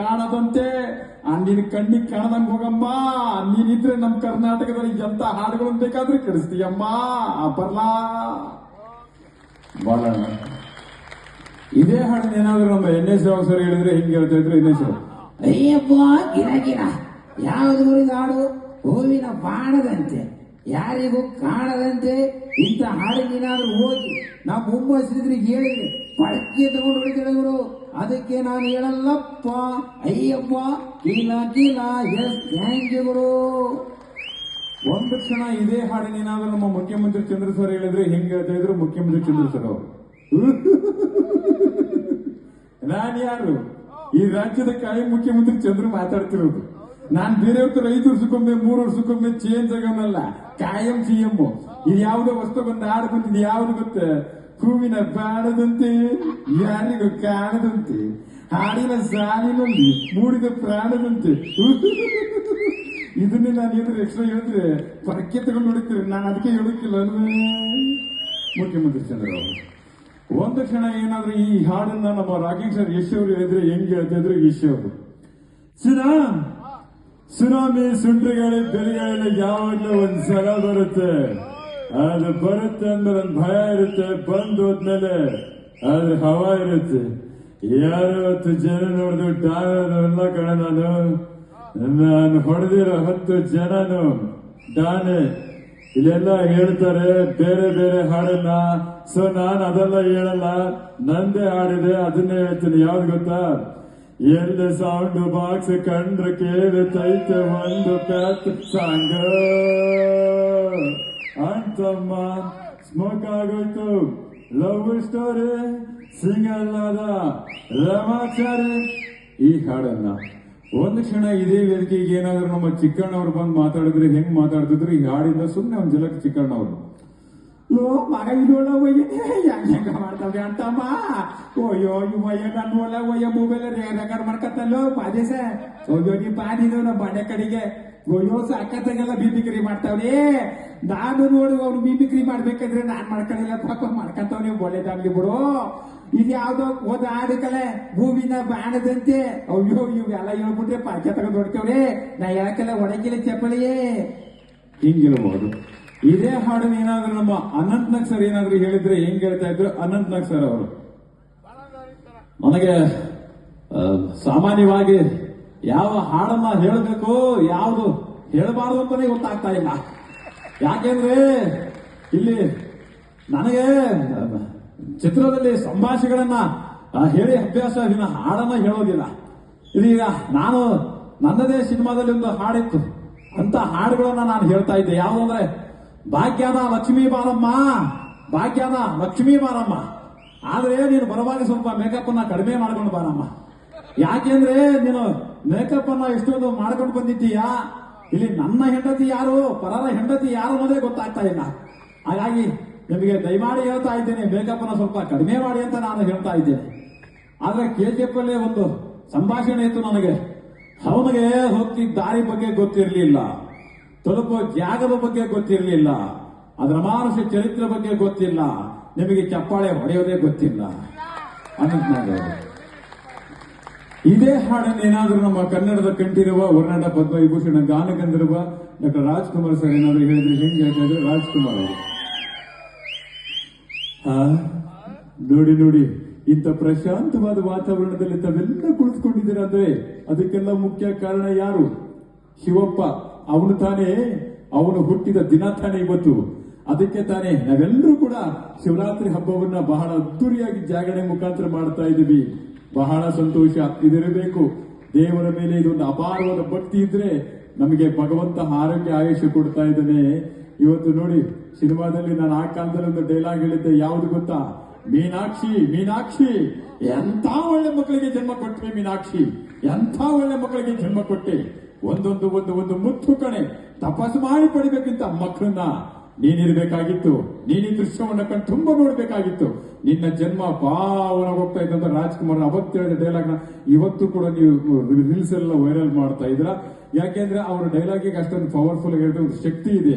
ಕಾಣದಂತೆ. ಆ ನಿನ್ ಕಣ್ಣಿಗೆ ಕಾಣದಂಗೆ ಹೋಗಮ್ಮ. ನೀನಿದ್ರೆ ನಮ್ಮ ಕರ್ನಾಟಕದಲ್ಲಿ ಎಂತ ಹಾಡುಗಳನ್ನು ಬೇಕಾದ್ರೆ ಕೆಡಿಸ್ತೀಯಮ್ಮ ಬರ್ಲಾ. ಬಾಳ. ಇದೇ ಹಾಡನ್ನ ಏನಾದ್ರು ನಮ್ಮ ಎನ್ ಎಸ್ ರಾವ್ ಸರ್ ಹೇಳಿದ್ರೆ ಹಿಂಗೆ ಹೇಳ್ತಾ ಇದ್ರು ಎನ್ ಎಸ್ ರಾವ್ ಅಯ್ಯಪ್ಪ ಗಿರ ಗಿರ ಯಾವುದು ಊರಿನ ಹಾಡು? ಹೂವಿನ ಬಾಣದಂತೆ. ಯಾರಿಗೂ ಕಾಣದಂತೆ. ಇಂಥ ಹಾಡಿಗೇನಾದ್ರೂ ಹೋಗಿ ನಾವು ಮುಂಬಸಿದ್ರಿಗೆ ಹೇಳಿದ್ರೆ ಪಳಕ್ಕೆ ತಗೊಂಡು ಗುರು ಅದಕ್ಕೆ ನಾನು ಹೇಳಲ್ಲಪ್ಪ. ಅಯ್ಯಪ್ಪ ಕೀಲ ಕೀಲ ಎಸ್ ಥ್ಯಾಂಕ್ ಯು ಗುರು? ಒಂದು ಕ್ಷಣ ಇದೇ ಹಾಡಿನ ಏನಾದ್ರು ನಮ್ಮ ಮುಖ್ಯಮಂತ್ರಿ ಚಂದ್ರ ಸರ್ ಹೇಳಿದ್ರೆ ಹೆಂಗ್ ಹೇಳ್ತಾ ಇದ್ರು? ಮುಖ್ಯಮಂತ್ರಿ ಚಂದ್ರ ಸರ್ ನಾನ್ ಯಾರು? ಈ ರಾಜ್ಯದ ಕಾಯಿ ಮುಖ್ಯಮಂತ್ರಿ ಚಂದ್ರ ಮಾತಾಡ್ತಿರೋದು. ನಾನ್ ಬೇರೆಯವ್ರ ಐದು ವರ್ಷಕ್ಕೊಮ್ಮೆ, ಮೂರು ವರ್ಷಕ್ಕೊಮ್ಮೆ ಚೇಂಜ್ ಆಗೋನಲ್ಲ ಕಾಯಂ ಸಿ ಎಂ ಇದು ಯಾವುದೋ ವಸ್ತು ಬಂದ ಹಾಡು ಯಾವ್ದು ಗೊತ್ತ? ಹೂವಿನ ಬಾಣದಂತೆ ಯಾರಿಗೂ ಕಾಣದಂತೆ, ಹಾಡಿನ ಸಾಲಿನಲ್ಲಿ ಮೂಡಿದ ಪ್ರಾಣದಂತೆ. ಇದನ್ನೇ ನಾನು ಹೇಳಿದ್ರೆ ಎಕ್ಸ್ಟ್ರಾ ಹೇಳಿದ್ರೆ ಪರಕ್ಕೆ ತಗೊಂಡು ಹೊಡಿತೀರಿ ನಾನು ಅದಕ್ಕೆ ಹೇಳೋಕ್ಕಿಲ್ಲ ಅಲ್ವೇ? ಮುಖ್ಯಮಂತ್ರಿ ಚಂದ್ರ ಅವರು ಒಂದು ಕ್ಷಣ ಏನಾದ್ರೂ ಈ ಹಾಡನ್ನ ನಮ್ಮ ರಾಕಿಂಗ್ ಸರ್ ಯಶ್ ಅವರು ಹೇಳಿದ್ರೆ ಹೆಂಗ್ ಹೇಳ್ತಿದ್ರು ಯಶ್ ಅವರು ಸುನಾ ಸುನಾಮಿ ಸುಂಟ್ರಿಗಳೇ ಬೆಳೆಗಾಳಿ ಯಾವಾಗ್ಲೂ ಒಂದ್ಸಲ ಬರುತ್ತೆ. ಅದು ಬರುತ್ತೆ ಅಂದ್ರೆ ಒಂದು ಭಯ ಇರುತ್ತೆ. ಬಂದು ಹೋದ್ಮೇಲೆ ಅದ್ರ ಹವಾ ಇರುತ್ತೆ. ಯಾರವತ್ತು ಜನ ನೋಡಿದ್ರು ಡಾನಲ್ಲ ಕಣ ನಾನು. ನಾನು ಹೊಡೆದಿರೋ ಹತ್ತು ಜನನು ಡಾನೆ. ಇಲ್ಲೆಲ್ಲ ಹೇಳ್ತಾರೆ, ಬೇರೆ ಬೇರೆ ಹಾಡನ್ನ. ಸೊ ನಾನು ಅದೆಲ್ಲ ಹೇಳಲ್ಲ. ನಂದೇ ಹಾಡಿದೆ, ಅದನ್ನೇ ಹೇಳ್ತೀನಿ. ಯಾವ್ದು ಗೊತ್ತಾ? ಎಲ್ಲಿ ಸೌಂಡ್ ಬಾಕ್ಸ್ ಕಂಡ್ರೆ ಕೇಳುತ್ತೈತೆ ಒಂದು ಪ್ಯಾತ್ ಸಾಂಗ್. ಅಂತಮ್ಮ ಸ್ಮೋಕ್ ಆಗೋಯ್ತು ಲವ್ ಸ್ಟೋರಿ ಸಿಂಗಲ್ ಆದ ರಮಾಚಾರಿ ಈ ಹಾಡನ್ನ ಒಂದು ಕ್ಷಣ ಇದೇ ವೇದಿಕೆಗೆ ಏನಾದರೂ ನಮ್ಮ ಚಿಕ್ಕಣ್ಣವ್ರು ಬಂದು ಮಾತಾಡಿದ್ರೆ ಹೆಂಗ್ ಮಾತಾಡ್ತಿದ್ರು? ಈ ಹಾಡಿಂದ ಸುಮ್ಮನೆ ಒಂದು ಜಲಕ್ಕೆ ಚಿಕ್ಕಣ್ಣವ್ರು. ಲೋ ಮಗ ಇದೋಳ ಒಯ್ಯನೆ ಹೆಂಗ್ ಮಾಡ್ತಾವೆ ಅಂತಮ್ಮ. ಓಯೋ ಇವಯ್ಯ ನನ್ನ ಒಳ ಒಯ್ಯ ಮೊಬೈಲ್ ರೆಕಾರ್ಡ್ ಮಾಡ್ಕತ್ತಲ್ಲೋ, ಪಾದೇಸ. ಅಯ್ಯೋ ನೀ ಪಾದಿದ್ದು ನಮ್ಮ ಮನೆ ಕಡೆಗೆ. ಅಯ್ಯೋ ಸಾಕತ್ತಾಗೆಲ್ಲ ಬಿಬಿಕ್ರಿ ಮಾಡ್ತಾವ್ರಿ ನಾನು ನೋಡಿ ಅವ್ರು ಬಿಬಿಕ್ರಿ ಮಾಡ್ಬೇಕಾದ್ರೆ ನಾನ್ ಮಾಡ್ಕೊಂಡಿಲ್ಲ ಪಾಪ ಮಾಡ್ಕಂತವ್ರಿ ಒಳ್ಳೇದಾಗ್ಲಿ ಬಿಡು. ಇದು ಯಾವ್ದೋ ಓದ ಆಡಕಲೆ ಹೂವಿನ ಬಾಣದಂತೆ. ಅಯ್ಯೋ, ಇವೆಲ್ಲ ಹೇಳ್ಬಿಟ್ರೆ ಪಾಕೆ ತಗೊಂಡ್ ಹೊಡ್ತೇವ್ರಿ. ನಾ ಹೇಳಕಲ್ಲ ಒಡಕಿಲ್ಲ ಚಪ್ಪಳಿಯೇ ಹಿಂಗಿರಬಹುದು ಇದೇ ಹಾಡನ್ನ ಏನಾದ್ರೂ ನಮ್ಮ ಅನಂತ್ ನಾಗ್ ಸರ್ ಏನಾದ್ರು ಹೇಳಿದ್ರೆ ಹೆಂಗ್ ಹೇಳ್ತಾ ಇದ್ರು? ಅನಂತ್ ನಾಗ್ ಸರ್ ಅವರು. ನನಗೆ ಸಾಮಾನ್ಯವಾಗಿ ಯಾವ ಹಾಡನ್ನ ಹೇಳಬೇಕು, ಯಾವುದು ಹೇಳಬಾರ್ದು ಅಂತಾನೆ ಗೊತ್ತಾಗ್ತಾ ಇಲ್ಲ. ಯಾಕೆಂದ್ರೆ ಇಲ್ಲಿ ನನಗೆ ಚಿತ್ರದಲ್ಲಿ ಸಂಭಾಷಣೆಗಳನ್ನ ಹೇಳಿ ಅಭ್ಯಾಸ ಇದನ್ನ ಹಾಡನ್ನ ಹೇಳೋದಿಲ್ಲ. ಇದೀಗ ನಾನು ನನ್ನದೇ ಸಿನಿಮಾದಲ್ಲಿ ಒಂದು ಹಾಡಿತ್ತು. ಅಂತ ಹಾಡುಗಳನ್ನ ನಾನು ಹೇಳ್ತಾ ಇದ್ದೆ. ಯಾವುದು ಅಂದ್ರೆ ಭಾಗ್ಯದ ಲಕ್ಷ್ಮೀ ಬಾಲಮ್ಮ. ಭಾಗ್ಯದ ಲಕ್ಷ್ಮೀ ಬಾಲಮ್ಮ. ಆದ್ರೆ ನೀನು ಬರವಾಗಿ ಸ್ವಲ್ಪ ಮೇಕಪ್ ಅನ್ನ ಕಡಿಮೆ ಮಾಡ್ಕೊಂಡು ಬಾರಮ್ಮ ಯಾಕೆಂದ್ರೆ ನೀನು ಮೇಕಪ್ ಅನ್ನ ಎಷ್ಟೊಂದು ಮಾಡ್ಕೊಂಡು ಬಂದಿದ್ದೀಯಾ? ಇಲ್ಲಿ ನನ್ನ ಹೆಂಡತಿ ಯಾರು? ಪರರ ಹೆಂಡತಿ ಯಾರು ಅನ್ನೋದೇ ಗೊತ್ತಾಗ್ತಾ ಇಲ್ಲ. ಹಾಗಾಗಿ ನಿಮಗೆ ದಯಮಾಡಿ ಹೇಳ್ತಾ ಇದ್ದೇನೆ ಮೇಕಪ್ ಅನ್ನ ಸ್ವಲ್ಪ ಕಡಿಮೆ ಮಾಡಿ ಅಂತ ನಾನು ಹೇಳ್ತಾ ಇದ್ದೇನೆ. ಆದ್ರೆ ಪಿ ಅಲ್ಲೇ ಒಂದು ಸಂಭಾಷಣೆ ಇತ್ತು ನನಗೆ. ಅವನಿಗೆ ಹೋಗ್ತಿದ್ದ ದಾರಿ ಬಗ್ಗೆ ಗೊತ್ತಿರಲಿಲ್ಲ. ತಲುಪುವ ಜಾಗದ ಬಗ್ಗೆ ಗೊತ್ತಿರಲಿಲ್ಲ. ಅದರ ಮಾನಸ ಚರಿತ್ರೆ ಬಗ್ಗೆ ಗೊತ್ತಿಲ್ಲ. ನಿಮಗೆ ಚಪ್ಪಾಳೆ ಹೊಡೆಯೋದೇ ಗೊತ್ತಿಲ್ಲ. ಅನಂತನಾಗ್. ಇದೇ ಹಾಡನ್ನು ಏನಾದರೂ ನಮ್ಮ ಕನ್ನಡದ ಕಂಠಿರುವ ವರ್ಣಾಟ ಪದ್ಮವಿಭೂಷಣ, ಗಾನಗಂಧರ್ವ, ಡಾಕ್ಟರ್ ರಾಜ್ಕುಮಾರ್ ಸರ್ ಏನಾದ್ರು ಹೇಳಿದ್ರೆ ಹೆಂಗೆ ಹೇಳ್ತಾ ರಾಜ್ಕುಮಾರ್ ಅವರು. ನೋಡಿ ನೋಡಿ, ಇಂಥ ಪ್ರಶಾಂತವಾದ ವಾತಾವರಣದಲ್ಲಿ ತಾವೆಲ್ಲ ಕುಳಿತುಕೊಂಡಿದ್ದೀರಾ ಅಂದ್ರೆ ಅದಕ್ಕೆಲ್ಲ ಮುಖ್ಯ ಕಾರಣ ಯಾರು? ಶಿವಪ್ಪ. ಅವನು ತಾನೇ, ಅವನು ಹುಟ್ಟಿದ ದಿನ ತಾನೇ ಇವತ್ತು. ಅದಕ್ಕೆ ತಾನೇ ನಾವೆಲ್ಲರೂ ಕೂಡ ಶಿವರಾತ್ರಿ ಹಬ್ಬವನ್ನ ಬಹಳ ಅದ್ದೂರಿಯಾಗಿ ಜಾಗರಣೆ ಮುಖಾಂತರ ಮಾಡ್ತಾ ಇದ್ದೀವಿ. ಬಹಳ ಸಂತೋಷ, ಇದಿರಬೇಕು. ದೇವರ ಮೇಲೆ ಇದೊಂದು ಅಪಾರವಾದ ಭಕ್ತಿ ಇದ್ರೆ ನಮಗೆ ಭಗವಂತ ಆರೋಗ್ಯ ಆಯುಷ್ಯ ಕೊಡ್ತಾ ಇದ್ದಾನೆ. ಇವತ್ತು ನೋಡಿ, ಸಿನಿಮಾದಲ್ಲಿ ನಾನು ಆ ಕಾಲದಲ್ಲಿ ಒಂದು ಡೈಲಾಗ್ ಹೇಳಿದ್ದೆ, ಯಾವುದು ಗೊತ್ತಾ? ಮೀನಾಕ್ಷಿ ಮೀನಾಕ್ಷಿ! ಎಂಥ ಒಳ್ಳೆ ಮಕ್ಕಳಿಗೆ ಜನ್ಮ ಕೊಟ್ಟೆ ಮೀನಾಕ್ಷಿ? ಎಂಥ ಒಳ್ಳೆ ಮಕ್ಕಳಿಗೆ ಜನ್ಮ ಕೊಟ್ಟೆ? ಒಂದೊಂದು, ಒಂದು ಒಂದು ಮುತ್ತು ಕಣೆ. ತಪಾಸು ಮಾಡಿ ಪಡಿಬೇಕಿಂತ ಮಕ್ಕಳನ್ನ ನೀನಿರ್ಬೇಕಾಗಿತ್ತು. ನೀನ್ ದೃಶ್ಯವನ್ನ ಕಣ್ ತುಂಬಾ ನೋಡ್ಬೇಕಾಗಿತ್ತು. ನಿನ್ನ ಜನ್ಮ ಹೋಗ್ತಾ ಇದ್ದಂತ ರಾಜ್ಕುಮಾರ್ ಅವತ್ತು ಹೇಳಿದ ಡೈಲಾಗ್ನ ಇವತ್ತು ಕೂಡ ನೀವು ರೀಲ್ಸ್ ಎಲ್ಲ ವೈರಲ್ ಮಾಡ್ತಾ ಇದ್ರ ಯಾಕೆಂದ್ರೆ ಅವ್ರ ಡೈಲಾಗಿಗೆ ಅಷ್ಟೊಂದು ಪವರ್ಫುಲ್ ಆಗಿರೋ ಒಂದು ಶಕ್ತಿ ಇದೆ.